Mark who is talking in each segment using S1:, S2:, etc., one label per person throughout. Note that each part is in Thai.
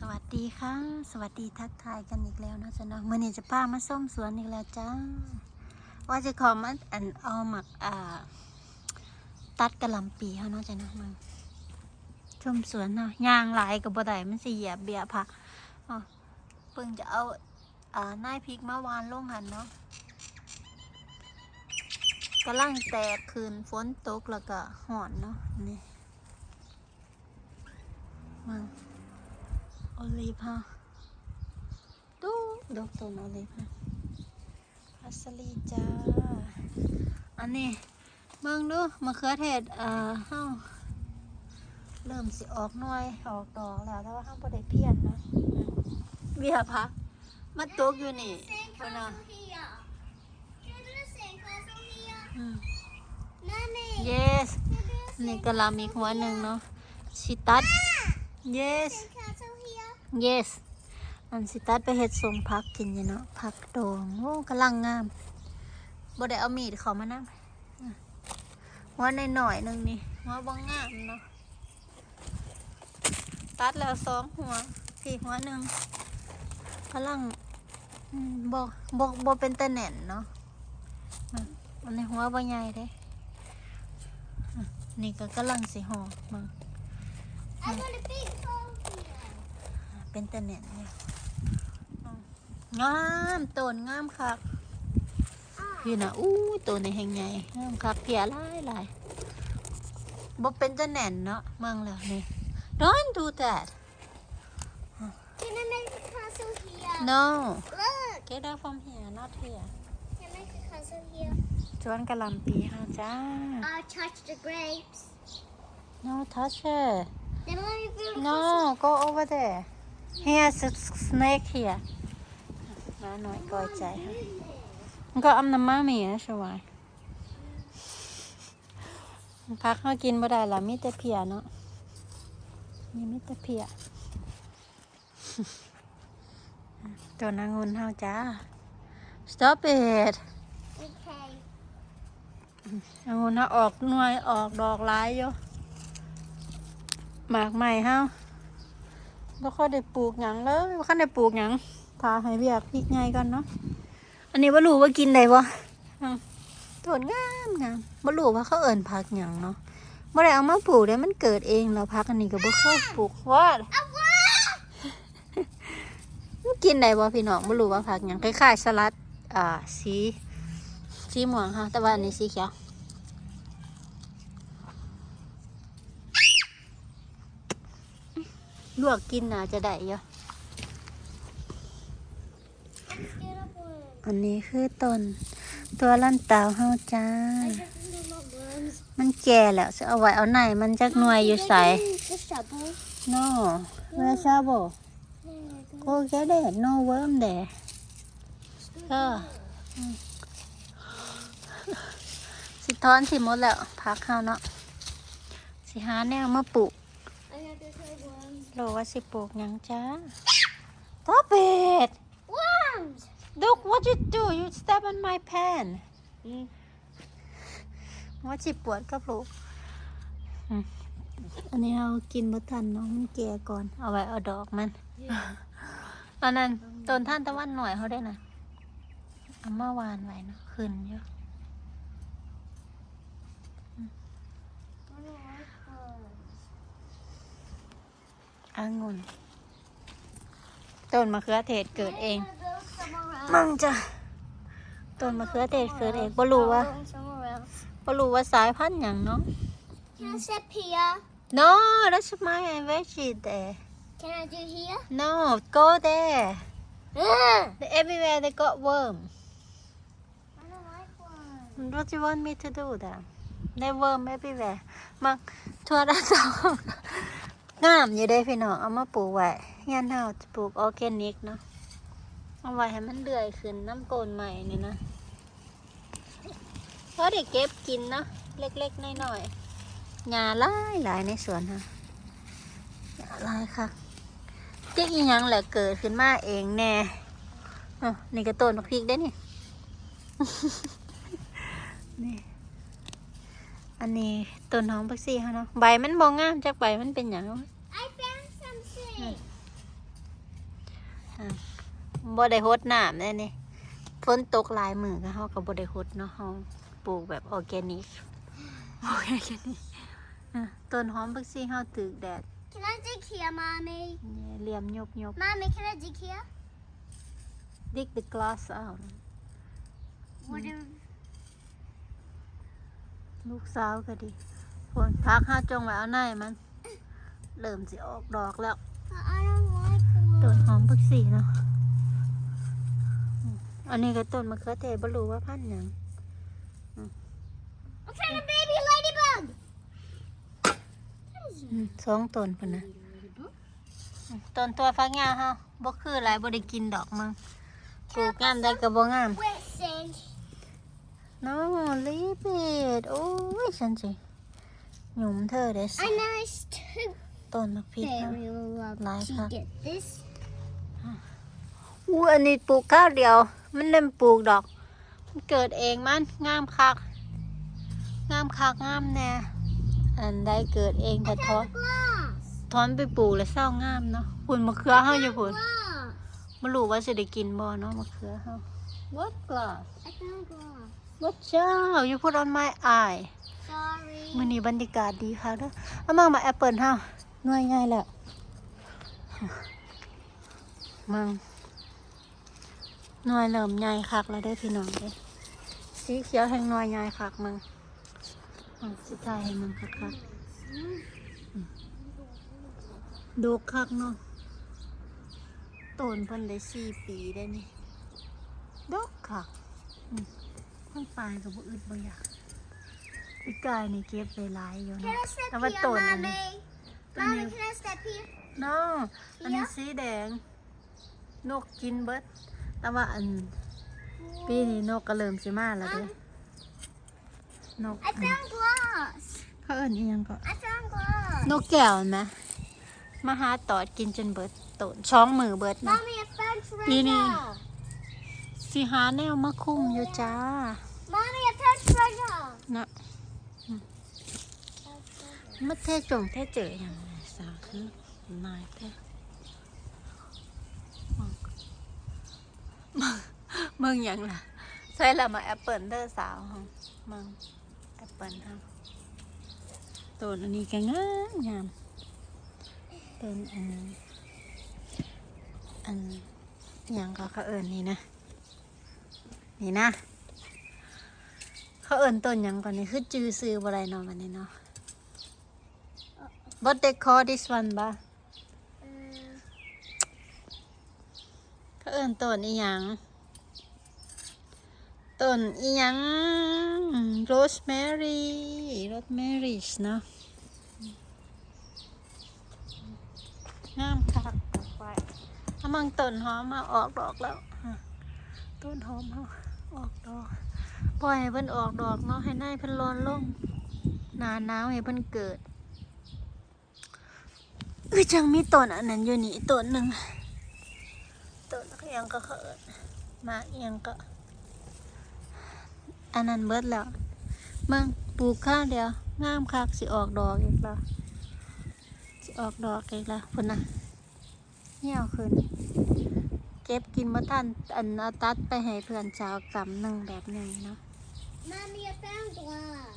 S1: สวัสดีค่ะ สวัสดีทักทายกันอีกแล้วเนาะจ๊ะเนาะมื่อนี้จะพามาส้มสวนอีกแล้วจ้า ว่าจะขอมาอันเอาหมักอ่า ตัดกระลำปีเขาเนาะจ๊ะเนาะมึงชมสวนเนาะยางหลายกับบ่ไดมันสิเหยียบเบียผักอ๋อเพิ่งจะเอาอ่านาพริกมาวานลงหันเนาะกำลังแตกคืนฝนตกแล้วก็ห่อนเนาะนี่มึง โอลิฟฮะดูดอกต้นโอลิฟฮะพัสลีจ้า อันนี้เมืองดูมะเขือเทศอ่อเฮาเริ่มสิออกหน่วยออกดอกแล้วแต่ว่าเฮาบ่ได้เพี้ยนนะเบียพักมาตกอยู่นี่พุ่นน่ะ
S2: here. Can you do the sandcastle here?
S1: อืม yes นี่กะลามีหัวหนึ่งเนาะสิตัด yes? Yes อันสิตัดไปเฮ็ดสมพักกินอยู่เนาะผักโดงโอ้กำลังงามบ่ได้เอามีดเขามานั่งหัวในหน่อยหนึงนี่หัวบ่งงามเนาะตัดแล้วสองหัวพี่หัวหนึ่งกำลังบอืมบ่บ่บ่เป็นตะแหน่นเนาะอันในหัวบ่ใหญ่เด้นี่ก็กำลังสิห่อมัง
S2: I got a big hole here.
S1: เป็นตะเน็ตเนี่ยงามต้นงามคักพี่นะอู้ต้นในแห่งใหญ่งามคักเพียหลายหลายบ่เป็นตะแหน่นเนาะเมืองแล้วนี่ don't do that
S2: Can I make a castle here?
S1: no
S2: Look.
S1: get out from here not here
S2: Can I make a castle here?
S1: สวนกะหล่ำปีฮะจ้า
S2: I'll touch the grapes.
S1: no touch it
S2: Then let me build a
S1: no go over there here's a snake here มาหน่อยก่อยใจฮะมันก็อำน้ำมามีนะชวายพักเขากินบ่ได้ละมีแต่เพียเนาะมีมิแต่เพียตัวนางุนเฮาจ้า stop it
S2: Okay.
S1: นางุนเฮาออกหน่วยออกดอกหลายอยู่หมากใหม่เฮา บ่ค่อยได้ปลูกหยังเลยบ่ค่อยได้ปลูกหยังทาให้เบียกพริกไงก่อนเนาะอันนี้บ่รู้ว่ากินได้บ่อืมต้นงามงามบ่รู้ว่าเขาเอิ้นผักหยังเนาะบ่ได้เอามาปลูกเด้มันเกิดเองแล้วผักอันนี้ก็บ่เคยปลูกว่ากินได้บ่พี่น้องบ่รู้ว่าผักหยังคล้ายๆสลัด อ่า สี สีม่วงค่ะแต่ว่าอันนี้สีเขียว ลวกกินน่าจะได้อยู่
S2: Let's get up one.
S1: อันนี้คือต้น ตัวลั่นเตาเฮาจ้า
S2: I just need my worms.
S1: มันแก่แล้วจะเอาไว้เอาไหนมันจักหน่วยอยู่ใส
S2: The shovel.
S1: no where shovel go get it no worm there ก็อืมสิท้อนสิหมดแล้วพักเฮาเนาะสิหาแนวมาปลูก
S2: I have to say worms.
S1: โลว่าสิปลูกหยังจ้า Stop it
S2: Worms!
S1: look what you do you step on my pen ว่าสิปวดกับลูกอืมอันนี้เรากินบ่ทันเนาะมันแก่ก่อน เอาไว้เอาดอกมันอันนั้นต้นท่านตะวันหน่อยเขาได้นะเอามาวานไว้เนาะขึ้นเยอะ
S2: I don't like worms.
S1: อางุ่นต้นมะเขือเทศเกิดเอง
S2: I'm gonna build somewhere else.
S1: มั่งจ้ะต้นมะเขือเทศเกิดเองบ่รู้ว่า
S2: Build somewhere else.
S1: บ่รู้ว่าสายพันธุ์หยังเนาะ
S2: Can I sit here?
S1: No that's my veggie there
S2: Can I do here?
S1: No go there
S2: Ugh!
S1: The everywhere they got worm
S2: I don't like worms.
S1: What you want me to do then They worm everywhere มักทั่วด้านสอ งามอยู่เด้พี่น้องเอามาปลูกไว้ยันเฮาจะปลูกออร์แกนิกเนาะเอาไว้ให้มันเดือยขึ้นน้ำโกนใหม่นี่นะเพราะเด็กเก็บกินเนาะเล็กๆน้อยๆหญ้าหลายหลายในสวนฮะหญ้าหลายค่ะเจ๊อีหยังแหละเกิดขึ้นมาเองแน่นี่ก็ต้นพริกได้นี่นี่ อันนี้ต้นหอมผักชีเขาเนาะใบมันบองงามจากใบมันเป็นอย่าง
S2: I found some seeds.
S1: อะบ่ได้ฮดน้ำแน่นี่ฝนตกหลายมือก็เฮาก็บ่ได้ฮดเนาะเฮาปลูกแบบออร์แกนิกออร์แกนิกอะต้นหอมผักชีเฮาตึกแดด
S2: Can I dig here, mommy?
S1: เนี่ยเหลี่ยมยบยบ
S2: Mommy, can I dig here?
S1: dig the glass out
S2: What if
S1: ลูกสาวก็ดีฝนพักห้าจงไว้เอาในมัน เริ่มสิออกดอกแล้ว
S2: I don't like
S1: ต้น
S2: one.
S1: หอมผักชีเนาะอืมอันนี้ก็ต้นมะเขือเทศบ่รู้ว่าพันธุ์หยัง
S2: I found a baby ladybug.
S1: อืมสองต้นพุ่นนะอืมต้นตัวฟักยาวเฮาบ่คือหลายบ่ได้กินดอกมึงปลูกงามได้ก็บ่งาม
S2: Wet sand.
S1: น้องลีบิดโอ้ยฉันสิหยุมเธอเด้อสิ
S2: I nice too.
S1: ต้นมะพริกเนาะ
S2: Very love
S1: Like
S2: to
S1: her.
S2: get this.
S1: อู้อันนี้ปลูกข้าวเดียว มันเล่มปลูกดอก มันเกิดเองมันงามคัก งามคักงามแน่ อันได้เกิดเองแต่ทอน
S2: Glass.
S1: ทอนไปปลูกแล้วเศร้างามเนาะพุ่นมะเขือเฮาอยู่พุ่น
S2: Glass.
S1: บ่รู้ว่าสิได้กินบ่เนาะมะเขือเฮา What glass
S2: I found glass.
S1: What เจ้า you put on my eye
S2: Sorry.
S1: มื้อนี้บรรยากาศดีค่ะเด้อเอามามาแอปเปิลเฮาหน่วยใหญ่แล้วมึงหน่วยเริ่มใหญ่คักแล้วเด้อพี่น้องเด้อสีเขียวแห่งหน่วยใหญ่คักมึงมึงสิถ่ายให้มึงคักคักอืมดูคักเนาะต้นเพิ่นได้สี่ปีได้นี่ดอกคักอืม เพิ่นปลายกับบ่อึดบ่อยากอีกายนี่เก็บไปหลายอยู่
S2: Can
S1: นะ
S2: I step
S1: How about
S2: here,
S1: Tony?
S2: mommy?
S1: Tony.
S2: Mommy, can I step here?
S1: น้ออันนี้สีแดง นกกินเบิด แต่ว่าอันปีนี้นกก็เริ่มสิมาแล้วเด้นก
S2: I found glass.
S1: เขาเอิ้นอีหยังก็
S2: I found glass.
S1: นกแก้วเห็นไหมมาหาตอดกินจนเบิดโตนช้องมือเบิดนะ
S2: Mommy, I found
S1: Ini.
S2: treasure.
S1: สิหาแนวมาคุ้มอยู่จ้า
S2: Mommy, I found treasure.
S1: นะอืมมาเทจงเทเจออย่างไรสาวคือนายเทมึงมึงหยังล่ะใช่ละมาแอปเปิลเด้อสาวฮะมึงแอปเปิลฮะต้นอันนี้ก็งามงามต้นอันอันอิหยังก็เขาเอิญนี่นะ นี่นะ เขาเอิญต้นหยังก่อนนี่คือจือซื้อบ่ได้เนาะวันนี้เนาะ What they call this one บ่
S2: Uh,
S1: เขาเอิญต้นอีหยังต้นอีหยัง rosemary rosemary เนาะงามคักดอกไว้ถ้ามังต้นหอมมาออกดอกแล้วฮะต้นหอมเขาออกดอก ปล่อยให้เพิ่นออกดอกเนาะให้นายเพิ่นร้อนลงหนาหนาวให้เพิ่นเกิดเอ้ยจังมีต้นอันนั้นอยู่นี่ต้นหนึ่งต้นเอียงก็เขินมาเอียงก็ อันนั้นเบิดแล้วมึงปลูกข้าเดียวงามคักสิออกดอกอีกแล้วสิออกดอกอีกแล้วพุ่นน่ะเหี่ยวขึ้น เก็บกินมาทันอันเอาตัดไปให้เพื่อนสาวกำหนึ่งแบบหนึ่งเนาะ
S2: Mommy, I found glass.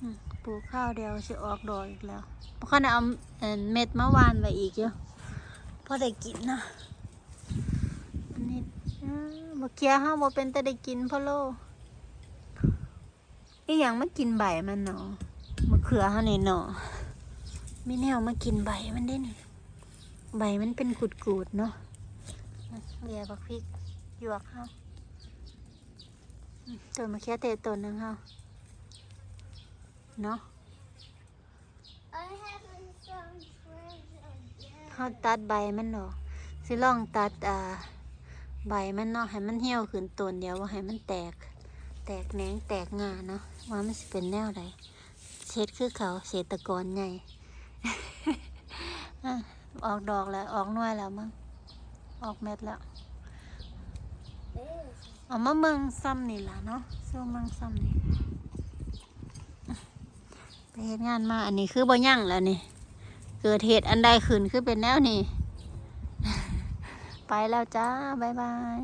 S1: อืมปลูกข้าวเดียวสิออกดอกอีกแล้วเพราะเขาเอาเอิ่นเม็ดมาวานไว้อีกอยู่พอได้กินนะอันนี้อ่าบ่เคียห้าบ่เป็นแต่ได้กินพ่อโลอีหยังมากินใบมันเนาะมะเขือเฮานี่เนาะไมีแนวมากินใบมันได้นี่ ใบมันเป็นกุดๆเนาะ เลียบักพริกหยวกเฮาต้นมะเขือเทศต้นหนึงเฮาเนาะเขาตัดใบมันเนาะสิลองตัดอ่าใบมันเนาะให้มันเหี่ยวขึ้นต้นเดียวว่าให้มันแตก แตกแหนงแตกงาเนาะว่ามันสิเป็นแนวใดเช็ดคือเขาเศรษฐกรใหญ่ออกดอกแล้ว ออกน่วยแล้วมั้ง ออกเม็ดแล้ว
S2: This.
S1: เอามาเมืองซ้ำนี่ล่ะเนาะสู้เมืองซ้ำนี่ไปเหตุงานมาอันนี้คือบ่ยั่งแล้วนี่เกิดเหตุอันใดขึ้นคือเป็นแนวนี่ ไปแล้วจ้า บ๊ายบาย